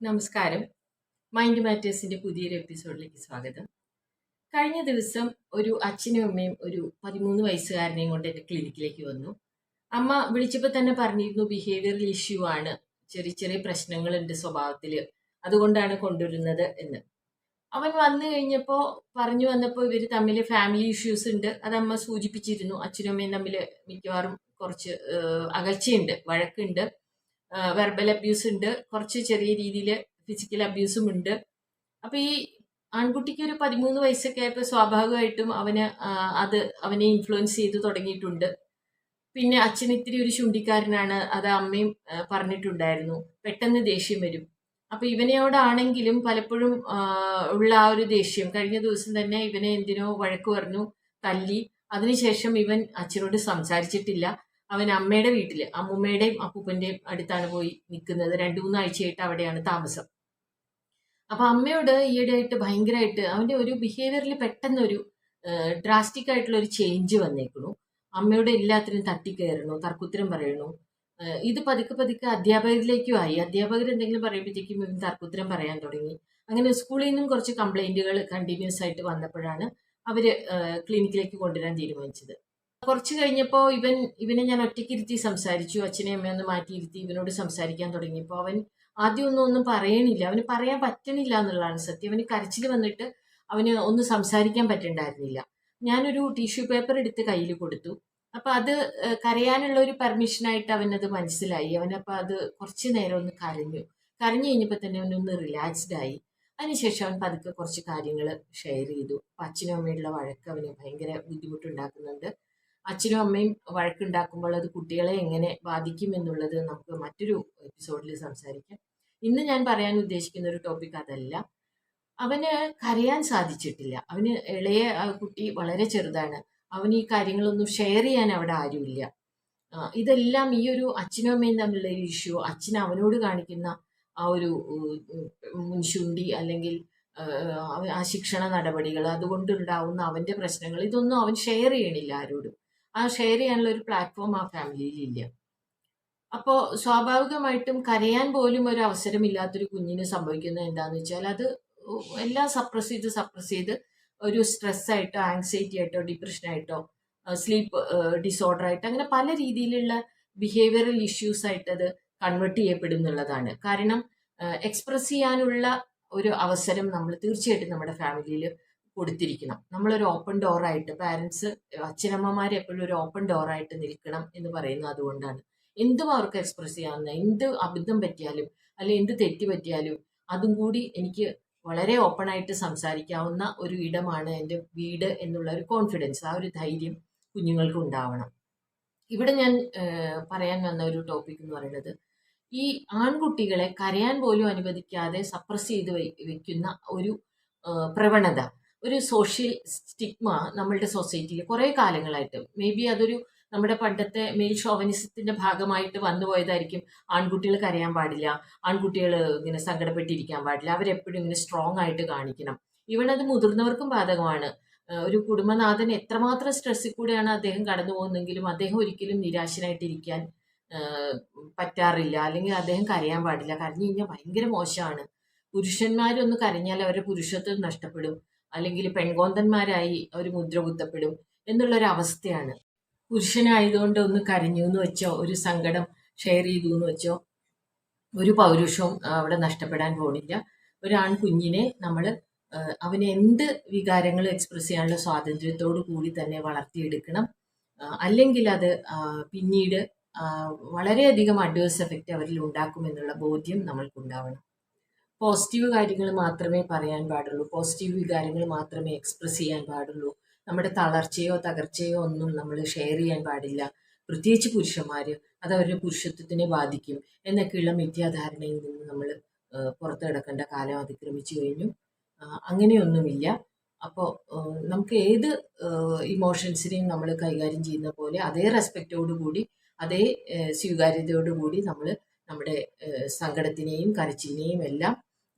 നമസ്കാരം. മൈൻഡ് മാറ്റേഴ്സിന്റെ പുതിയൊരു എപ്പിസോഡിലേക്ക് സ്വാഗതം. കഴിഞ്ഞ ദിവസം ഒരു അച്ഛനും അമ്മയും ഒരു പതിമൂന്ന് വയസ്സുകാരനെയും കൊണ്ട് എന്റെ ക്ലിനിക്കിലേക്ക് വന്നു. അമ്മ വിളിച്ചപ്പോൾ തന്നെ പറഞ്ഞിരുന്നു ബിഹേവിയറൽ ഇഷ്യൂ ആണ്. ചെറിയ ചെറിയ പ്രശ്നങ്ങളുണ്ട് സ്വഭാവത്തിൽ അതുകൊണ്ടാണ് കൊണ്ടുവരുന്നത് എന്ന്. അവൻ വന്നു കഴിഞ്ഞപ്പോൾ പറഞ്ഞു വന്നപ്പോൾ ഇവർ തമ്മിൽ ഫാമിലി ഇഷ്യൂസ് ഉണ്ട്. അത് അമ്മ സൂചിപ്പിച്ചിരുന്നു. അച്ഛനും അമ്മയും തമ്മിൽ മിക്കവാറും കുറച്ച് അകൽച്ചയുണ്ട് വഴക്കുണ്ട്. വെർബൽ അബ്യൂസ് ഉണ്ട്. കുറച്ച് ചെറിയ രീതിയിൽ ഫിസിക്കൽ അബ്യൂസും ഉണ്ട്. അപ്പൊ ഈ ആൺകുട്ടിക്ക് ഒരു പതിമൂന്ന് വയസ്സൊക്കെ ആയപ്പോൾ സ്വാഭാവികമായിട്ടും അവന് അത് അവനെ ഇൻഫ്ലുവൻസ് ചെയ്ത് തുടങ്ങിയിട്ടുണ്ട്. പിന്നെ അച്ഛൻ ഇത്തിരി ഒരു ചുണ്ടിക്കാരനാണ്. അത് അമ്മയും പറഞ്ഞിട്ടുണ്ടായിരുന്നു. പെട്ടെന്ന് ദേഷ്യം വരും. അപ്പൊ ഇവനെയോടാണെങ്കിലും പലപ്പോഴും ഉള്ള ആ ഒരു ദേഷ്യം. കഴിഞ്ഞ ദിവസം തന്നെ ഇവനെ എന്തിനോ വഴക്ക് പറഞ്ഞു തല്ലി. അതിനുശേഷം ഇവൻ അച്ഛനോട് സംസാരിച്ചിട്ടില്ല. അവൻ അമ്മയുടെ വീട്ടിൽ അമ്മൂമ്മയുടെയും അപ്പൂപ്പന്റെയും അടുത്താണ് പോയി നിൽക്കുന്നത് രണ്ടു മൂന്നാഴ്ചയായിട്ട് അവിടെയാണ് താമസം. അപ്പൊ അമ്മയോട് ഈയിടെയായിട്ട് ഭയങ്കരമായിട്ട് അവന്റെ ഒരു ബിഹേവിയറിൽ പെട്ടെന്നൊരു ഡ്രാസ്റ്റിക് ആയിട്ടുള്ള ഒരു ചേഞ്ച് വന്നേക്കണു അമ്മയോട് എല്ലാത്തിനും തട്ടിക്കയറണു തർക്കുത്തരം പറയണു ഇത് പതുക്കെ പതുക്കെ അധ്യാപകരിലേക്കും ആയി. അധ്യാപകർ എന്തെങ്കിലും പറയുമ്പോഴത്തേക്കും ഇവൻ തർക്കുത്തരം പറയാൻ തുടങ്ങി. അങ്ങനെ സ്കൂളിൽ നിന്നും കുറച്ച് കംപ്ലൈന്റുകൾ കണ്ടിന്യൂസ് ആയിട്ട് വന്നപ്പോഴാണ് അവർ ക്ലിനിക്കിലേക്ക് കൊണ്ടുവരാൻ തീരുമാനിച്ചത്. കുറച്ച് കഴിഞ്ഞപ്പോൾ ഇവൻ ഇവനെ ഞാൻ ഒറ്റയ്ക്ക് ഇരുത്തി സംസാരിച്ചു. അച്ഛനെ അമ്മയെ ഒന്ന് മാറ്റിയിരുത്തി ഇവനോട് സംസാരിക്കാൻ തുടങ്ങിയപ്പോൾ അവൻ ആദ്യം ഒന്നും ഒന്നും പറയണില്ല. അവന് പറയാൻ പറ്റണില്ല എന്നുള്ളതാണ് സത്യം. അവന് കരച്ചിൽ വന്നിട്ട് അവന് ഒന്നും സംസാരിക്കാൻ പറ്റണ്ടായിരുന്നില്ല. ഞാനൊരു ടിഷ്യൂ പേപ്പർ എടുത്ത് കയ്യിൽ കൊടുത്തു. അപ്പൊ അത് കരയാനുള്ള ഒരു പെർമിഷനായിട്ട് അവനത് മനസ്സിലായി. അവനപ്പോൾ അത് കുറച്ച് നേരം ഒന്ന് കരഞ്ഞു. കരഞ്ഞു കഴിഞ്ഞപ്പോൾ തന്നെ അവനൊന്ന് റിലാക്സ്ഡ് ആയി. അതിനുശേഷം അവൻ പതുക്കെ കുറച്ച് കാര്യങ്ങൾ ഷെയർ ചെയ്തു. അപ്പൊ അച്ഛനും അമ്മയുള്ള വഴക്ക് അവന് ഭയങ്കര ബുദ്ധിമുട്ടുണ്ടാക്കുന്നുണ്ട്. അച്ഛനും അമ്മയും വഴക്കുണ്ടാക്കുമ്പോൾ അത് കുട്ടികളെ എങ്ങനെ ബാധിക്കും എന്നുള്ളത് നമുക്ക് മറ്റൊരു എപ്പിസോഡിൽ സംസാരിക്കാം. ഇന്ന് ഞാൻ പറയാൻ ഉദ്ദേശിക്കുന്ന ഒരു ടോപ്പിക് അതല്ല. അവന് കരയാൻ സാധിച്ചിട്ടില്ല. അവന് ഇളയ കുട്ടി വളരെ ചെറുതാണ്. അവന് ഈ കാര്യങ്ങളൊന്നും ഷെയർ ചെയ്യാൻ അവിടെ ആരുമില്ല. ഇതെല്ലാം ഈ ഒരു അച്ഛനും അമ്മയും തമ്മിലുള്ള ഒരു ഇഷ്യൂ അച്ഛൻ അവനോട് കാണിക്കുന്ന ആ ഒരു മുൻശുണ്ടി അല്ലെങ്കിൽ ആ ശിക്ഷണ നടപടികൾ അതുകൊണ്ടുണ്ടാവുന്ന അവന്റെ പ്രശ്നങ്ങൾ ഇതൊന്നും അവൻ ഷെയർ ചെയ്യണില്ല ആരോടും. ആ ഷെയർ ചെയ്യാനുള്ള ഒരു പ്ലാറ്റ്ഫോം ആ ഫാമിലിയിൽ ഇല്ല. അപ്പോൾ സ്വാഭാവികമായിട്ടും കരയാൻ പോലും ഒരു അവസരമില്ലാത്തൊരു കുഞ്ഞിന് സംഭവിക്കുന്നത് എന്താന്ന് വെച്ചാൽ അത് എല്ലാം സപ്രസ് ചെയ്ത് സപ്രസ് ചെയ്ത് ഒരു സ്ട്രെസ് ആയിട്ടോ ആങ്സൈറ്റി ആയിട്ടോ ഡിപ്രഷൻ ആയിട്ടോ സ്ലീപ്പ് ഡിസോർഡർ ആയിട്ടോ അങ്ങനെ പല രീതിയിലുള്ള ബിഹേവിയറൽ ഇഷ്യൂസ് ആയിട്ട് അത് കൺവേർട്ട് ചെയ്യപ്പെടും എന്നുള്ളതാണ്. കാരണം എക്സ്പ്രസ് ചെയ്യാനുള്ള ഒരു അവസരം നമ്മൾ തീർച്ചയായിട്ടും നമ്മുടെ ഫാമിലിയിൽ കൊടുത്തിരിക്കണം. നമ്മളൊരു ഓപ്പൺ ഡോറായിട്ട് പാരൻസ് അച്ഛനമ്മമാർ എപ്പോഴും ഒരു ഓപ്പൺ ഡോറായിട്ട് നിൽക്കണം എന്ന് പറയുന്നത് അതുകൊണ്ടാണ്. എന്തും അവർക്ക് എക്സ്പ്രസ് ചെയ്യാവുന്ന എന്ത് അബദ്ധം പറ്റിയാലും അല്ലെ എന്ത് തെറ്റ് പറ്റിയാലും അതും കൂടി എനിക്ക് വളരെ ഓപ്പൺ ആയിട്ട് സംസാരിക്കാവുന്ന ഒരു ഇടമാണ് എന്റെ വീട് എന്നുള്ള ഒരു കോൺഫിഡൻസ് ആ ഒരു ധൈര്യം കുഞ്ഞുങ്ങൾക്ക് ഉണ്ടാവണം. ഇവിടെ ഞാൻ പറയാൻ വന്ന ഒരു ടോപ്പിക് എന്ന് പറയുന്നത് ഈ ആൺകുട്ടികളെ കരയാൻ പോലും അനുവദിക്കാതെ സപ്രസ് ചെയ്ത് വെക്കുന്ന ഒരു പ്രവണത. ഒരു സോഷ്യൽ സ്റ്റിഗ്മ നമ്മളുടെ സൊസൈറ്റിയിൽ കുറേ കാലങ്ങളായിട്ട്. മേ ബി അതൊരു നമ്മുടെ പണ്ടത്തെ മെയിൽ ഷോവനിസത്തിന്റെ ഭാഗമായിട്ട് വന്നു പോയതായിരിക്കും. ആൺകുട്ടികൾ കരയാൻ പാടില്ല. ആൺകുട്ടികൾ ഇങ്ങനെ സങ്കടപ്പെട്ടിരിക്കാൻ പാടില്ല. അവരെപ്പോഴും ഇങ്ങനെ സ്ട്രോങ് ആയിട്ട് കാണിക്കണം. ഈവൺ അത് മുതിർന്നവർക്കും ബാധകമാണ്. ഒരു കുടുംബനാഥൻ എത്രമാത്രം സ്ട്രെസ്സിൽ കൂടെയാണ് അദ്ദേഹം കടന്നു പോകുന്നെങ്കിലും അദ്ദേഹം ഒരിക്കലും നിരാശനായിട്ടിരിക്കാൻ പറ്റാറില്ല. അല്ലെങ്കിൽ അദ്ദേഹം കരയാൻ പാടില്ല. കരഞ്ഞു കഴിഞ്ഞാൽ ഭയങ്കര മോശമാണ്. പുരുഷന്മാരൊന്ന് കരഞ്ഞാൽ അവരുടെ പുരുഷത്വം നഷ്ടപ്പെടും. അല്ലെങ്കിൽ പെൺകോന്തന്മാരായി അവർ മുദ്ര കുത്തപ്പെടും എന്നുള്ളൊരു അവസ്ഥയാണ്. പുരുഷനായതുകൊണ്ട് ഒന്ന് കരഞ്ഞു എന്ന് വെച്ചോ ഒരു സങ്കടം ഷെയർ ചെയ്തു എന്ന് വെച്ചോ ഒരു പൗരുഷവും അവിടെ നഷ്ടപ്പെടാൻ പോണില്ല. ഒരാൺ കുഞ്ഞിനെ നമ്മൾ അവന് എന്ത് വികാരങ്ങൾ എക്സ്പ്രസ് ചെയ്യാനുള്ള സ്വാതന്ത്ര്യത്തോടു കൂടി തന്നെ വളർത്തിയെടുക്കണം. അല്ലെങ്കിൽ അത് പിന്നീട് വളരെയധികം അഡ്വേഴ്സ് എഫക്റ്റ് അവരിൽ ഉണ്ടാക്കുമെന്നുള്ള ബോധ്യം നമ്മൾക്കുണ്ടാവണം. പോസിറ്റീവ് കാര്യങ്ങൾ മാത്രമേ പറയാൻ പാടുള്ളൂ. പോസിറ്റീവ് വികാരങ്ങൾ മാത്രമേ എക്സ്പ്രസ് ചെയ്യാൻ പാടുള്ളൂ. നമ്മുടെ തളർച്ചയോ തകർച്ചയോ ഒന്നും നമ്മൾ ഷെയർ ചെയ്യാൻ പാടില്ല. പ്രത്യേകിച്ച് പുരുഷന്മാർ അത് അവരുടെ പുരുഷത്വത്തിനെ ബാധിക്കും എന്നൊക്കെയുള്ള മിഥ്യാധാരണയിൽ നിന്ന് നമ്മൾ പുറത്തു കിടക്കേണ്ട കാലം അതിക്രമിച്ചു കഴിഞ്ഞു. അങ്ങനെയൊന്നുമില്ല. അപ്പോൾ നമുക്ക് ഏത് ഇമോഷൻസിനെയും നമ്മൾ കൈകാര്യം ചെയ്യുന്ന പോലെ അതേ റെസ്പെക്റ്റോടു കൂടി അതേ സ്വീകാര്യതയോടുകൂടി സ്വീകാര്യതയോടു കൂടി നമ്മൾ നമ്മുടെ സങ്കടത്തിനെയും കരച്ചിലിനെയും എല്ലാം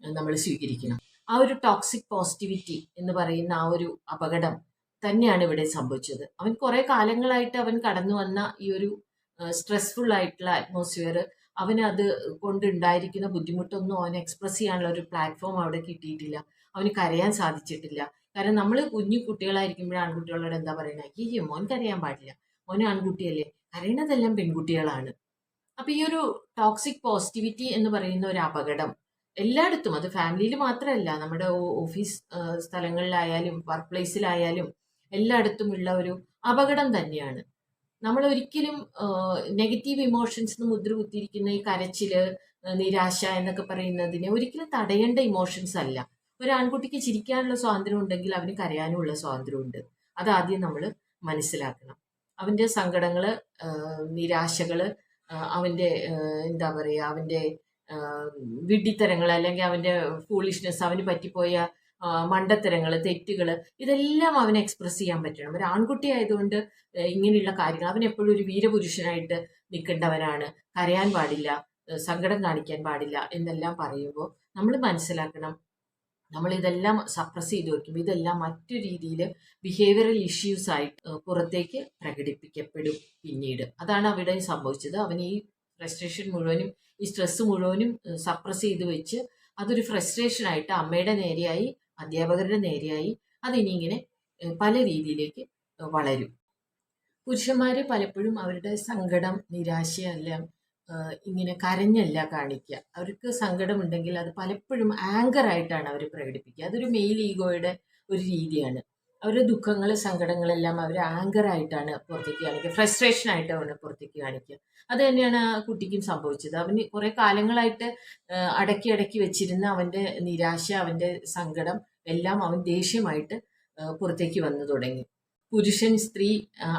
നമ്മൾ സ്വീകരിക്കണം. ആ ഒരു ടോക്സിക് പോസിറ്റിവിറ്റി എന്ന് പറയുന്ന ആ ഒരു അപകടം തന്നെയാണ് ഇവിടെ സംഭവിച്ചത്. അവൻ കുറെ കാലങ്ങളായിട്ട് അവൻ കടന്നു വന്ന ഈ ഒരു സ്ട്രെസ്ഫുൾ ആയിട്ടുള്ള അറ്റ്മോസ്ഫിയർ അവന് അത് കൊണ്ടുണ്ടായിരിക്കുന്ന ബുദ്ധിമുട്ടൊന്നും അവൻ എക്സ്പ്രസ് ചെയ്യാനുള്ള ഒരു പ്ലാറ്റ്ഫോം അവിടെ കിട്ടിയിട്ടില്ല. അവന് കരയാൻ സാധിച്ചിട്ടില്ല. കാരണം നമ്മൾ കുഞ്ഞു കുട്ടികളായിരിക്കുമ്പോൾ ആൺകുട്ടികളോട് എന്താ പറയുന്നത് അയ്യോ മോൻ കരയാൻ പാടില്ല. മോൻ ആൺകുട്ടിയല്ലേ. കരയണതെല്ലാം പെൺകുട്ടികളാണ്. അപ്പൊ ഈ ഒരു ടോക്സിക് പോസിറ്റിവിറ്റി എന്ന് പറയുന്ന ഒരു അപകടം എല്ലായിടത്തും. അത് ഫാമിലിയിൽ മാത്രമല്ല. നമ്മുടെ ഓഫീസ് സ്ഥലങ്ങളിലായാലും വർക്ക് പ്ലേസിലായാലും എല്ലായിടത്തുമുള്ള ഒരു അപകടം തന്നെയാണ്. നമ്മൾ ഒരിക്കലും നെഗറ്റീവ് ഇമോഷൻസ് മുദ്ര കുത്തിയിരിക്കുന്ന ഈ കരച്ചിൽ നിരാശ എന്നൊക്കെ പറയുന്നതിനെ ഒരിക്കലും തടയേണ്ട ഇമോഷൻസ് അല്ല. ഒരു ആൺകുട്ടിക്ക് ചിരിക്കാനുള്ള സ്വാതന്ത്ര്യം ഉണ്ടെങ്കിൽ അവന് കരയാനുള്ള സ്വാതന്ത്ര്യമുണ്ട് അത് ആദ്യം നമ്മൾ മനസ്സിലാക്കണം. അവന്റെ സങ്കടങ്ങൾ നിരാശകൾ അവന്റെ എന്താ പറയുക അവന്റെ ആ, വിഡ്ഢിത്തരങ്ങൾ അല്ലെങ്കിൽ അവന്റെ ഫൂളിഷ്നെസ് അവന് പറ്റിപ്പോയ മണ്ടത്തരങ്ങൾ തെറ്റുകൾ ഇതെല്ലാം അവനെ എക്സ്പ്രസ് ചെയ്യാൻ പറ്റണം. ഒരു ആൺകുട്ടി ആയതുകൊണ്ട് ഇങ്ങനെയുള്ള കാര്യങ്ങൾ അവൻ എപ്പോഴും ഒരു വീരപുരുഷനായിട്ട് നിൽക്കേണ്ടവനാണ്. കരയാൻ പാടില്ല സങ്കടം കാണിക്കാൻ പാടില്ല എന്നെല്ലാം പറയുമ്പോൾ നമ്മൾ മനസ്സിലാക്കണം. നമ്മൾ ഇതെല്ലാം സപ്രസ് ചെയ്ത് വയ്ക്കും ഇതെല്ലാം മറ്റു രീതിയിൽ ബിഹേവിയറൽ ഇഷ്യൂസ് ആയിട്ട് പുറത്തേക്ക് പ്രകടിപ്പിക്കപ്പെടും പിന്നീട്. അതാണ് അവിടെ സംഭവിച്ചത്. അവൻ ഈ ഫ്രസ്ട്രേഷൻ മുഴുവനും ഈ സ്ട്രെസ് മുഴുവനും സപ്രസ് ചെയ്ത് വെച്ച് അതൊരു ഫ്രസ്ട്രേഷൻ ആയിട്ട് അമ്മയുടെ നേരെയായി അധ്യാപകരുടെ നേരെയായി അതിനി ഇങ്ങനെ പല രീതിയിലേക്ക് വളരും. പുരുഷന്മാര് പലപ്പോഴും അവരുടെ സങ്കടം നിരാശയെല്ലാം ഇങ്ങനെ കരഞ്ഞല്ല കാണിക്കുക. അവർക്ക് സങ്കടമുണ്ടെങ്കിൽ അത് പലപ്പോഴും ആങ്കർ ആയിട്ടാണ് അവർ പ്രകടിപ്പിക്കുക. അതൊരു മെയിൽ ഈഗോയുടെ ഒരു രീതിയാണ്. അവരുടെ ദുഃഖങ്ങൾ സങ്കടങ്ങളെല്ലാം അവർ ആങ്കർ ആയിട്ടാണ് പുറത്തേക്ക് കാണിക്കുക. ഫ്രസ്ട്രേഷൻ ആയിട്ട് അവനെ പുറത്തേക്ക് കാണിക്കുക. അത് തന്നെയാണ് ആ കുട്ടിക്കും സംഭവിച്ചത്. അവന് കുറെ കാലങ്ങളായിട്ട് അടക്കി അടക്കി വെച്ചിരുന്ന അവന്റെ നിരാശ അവന്റെ സങ്കടം എല്ലാം അവൻ ദേഷ്യമായിട്ട് പുറത്തേക്ക് വന്നു തുടങ്ങി. പുരുഷൻ സ്ത്രീ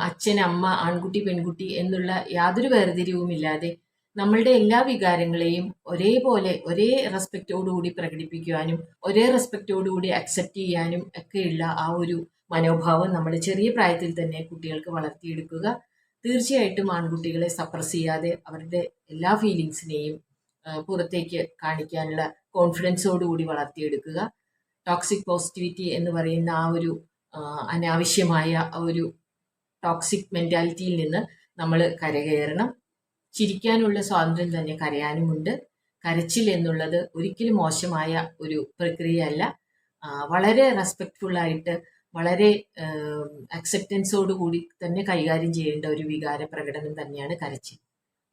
അച്ഛൻ അമ്മ ആൺകുട്ടി പെൺകുട്ടി എന്നുള്ള യാതൊരു വേർതിരിവുമില്ലാതെ നമ്മളുടെ എല്ലാ വികാരങ്ങളെയും ഒരേപോലെ ഒരേ റെസ്പെക്റ്റോടുകൂടി പ്രകടിപ്പിക്കുവാനും ഒരേ റെസ്പെക്റ്റോടുകൂടി അക്സെപ്റ്റ് ചെയ്യാനും ഒക്കെയുള്ള ആ ഒരു മനോഭാവം നമ്മൾ ചെറിയ പ്രായത്തിൽ തന്നെ കുട്ടികൾക്ക് വളർത്തിയെടുക്കുക. തീർച്ചയായിട്ടും ആൺകുട്ടികളെ സപ്രസ് ചെയ്യാതെ അവരുടെ എല്ലാ ഫീലിങ്സിനെയും പുറത്തേക്ക് കാണിക്കാനുള്ള കോൺഫിഡൻസോടുകൂടി വളർത്തിയെടുക്കുക. ടോക്സിക് പോസിറ്റിവിറ്റി എന്ന് പറയുന്ന ആ ഒരു അനാവശ്യമായ ഒരു ടോക്സിക് മെന്റാലിറ്റിയിൽ നിന്ന് നമ്മൾ കരകയറണം. ചിരിക്കാനുള്ള സ്വാതന്ത്ര്യം തന്നെ കരയാനുമുണ്ട്. കരച്ചിൽ എന്നുള്ളത് ഒരിക്കലും മോശമായ ഒരു പ്രക്രിയയല്ല. വളരെ റെസ്പെക്റ്റ്ഫുൾ ആയിട്ട് വളരെ അക്സെപ്റ്റൻസോട് കൂടി തന്നെ കൈകാര്യം ചെയ്യേണ്ട ഒരു വികാര പ്രകടനം തന്നെയാണ് കരച്ചിൽ.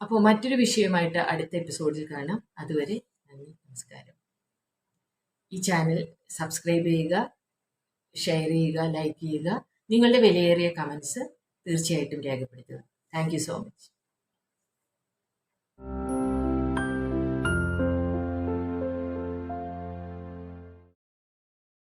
അപ്പോൾ മറ്റൊരു വിഷയമായിട്ട് അടുത്ത എപ്പിസോഡിൽ കാണാം. അതുവരെ നന്ദി നമസ്കാരം. ഈ ചാനൽ സബ്സ്ക്രൈബ് ചെയ്യുക ഷെയർ ചെയ്യുക ലൈക്ക് ചെയ്യുക. നിങ്ങളുടെ വിലയേറിയ കമൻസ് തീർച്ചയായിട്ടും രേഖപ്പെടുത്തുക. Thank so much